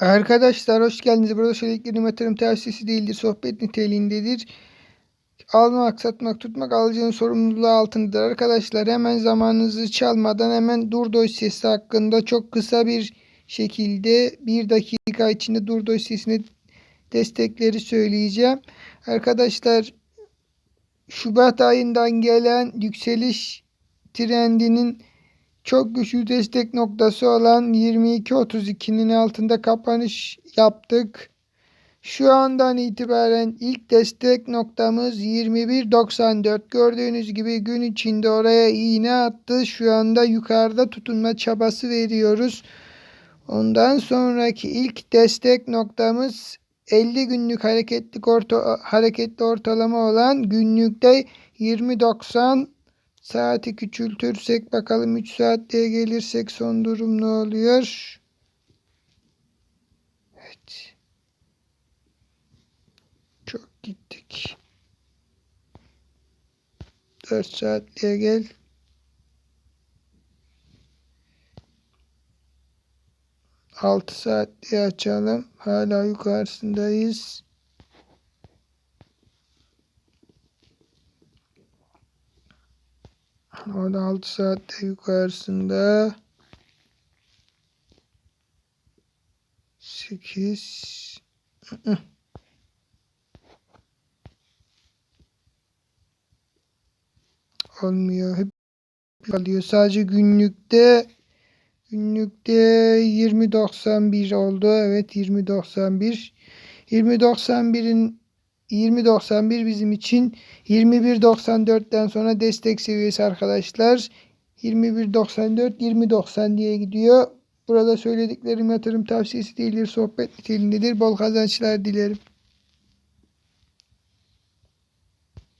Arkadaşlar hoş geldiniz. Burada söylediklerim yatırım tavsiyesi değildir. Sohbet niteliğindedir. Almak, satmak, tutmak alıcının sorumluluğu altındadır. Arkadaşlar hemen zamanınızı çalmadan hemen dur dosyası hakkında çok kısa bir şekilde bir dakika içinde dur dosyasını destekleri söyleyeceğim. Arkadaşlar Şubat ayından gelen yükseliş trendinin çok güçlü destek noktası olan 22.32'nin altında kapanış yaptık. Şu andan itibaren ilk destek noktamız 21.94. Gördüğünüz gibi gün içinde oraya iğne attı. Şu anda yukarıda tutunma çabası veriyoruz. Ondan sonraki ilk destek noktamız 50 günlük hareketlik orta, hareketli ortalama olan günlükte 20.90 Saati küçültürsek bakalım 3 saatliğe gelirsek son durum ne oluyor? Evet. Çok gittik. 4 saatliğe gel. Altı saatliğe açalım. Hala yukarısındayız. O da 6 saatte yukarısında. 8 olmuyor. Hep kalıyor. Sadece günlükte günlükte 20.91 oldu. Evet 20.91. 20.91'in 20.91 bizim için 21.94'ten sonra destek seviyesi arkadaşlar. 21.94 20.90 diye gidiyor. Burada söylediklerim yatırım tavsiyesi değildir. Sohbet niteliğindedir. Bol kazançlar dilerim.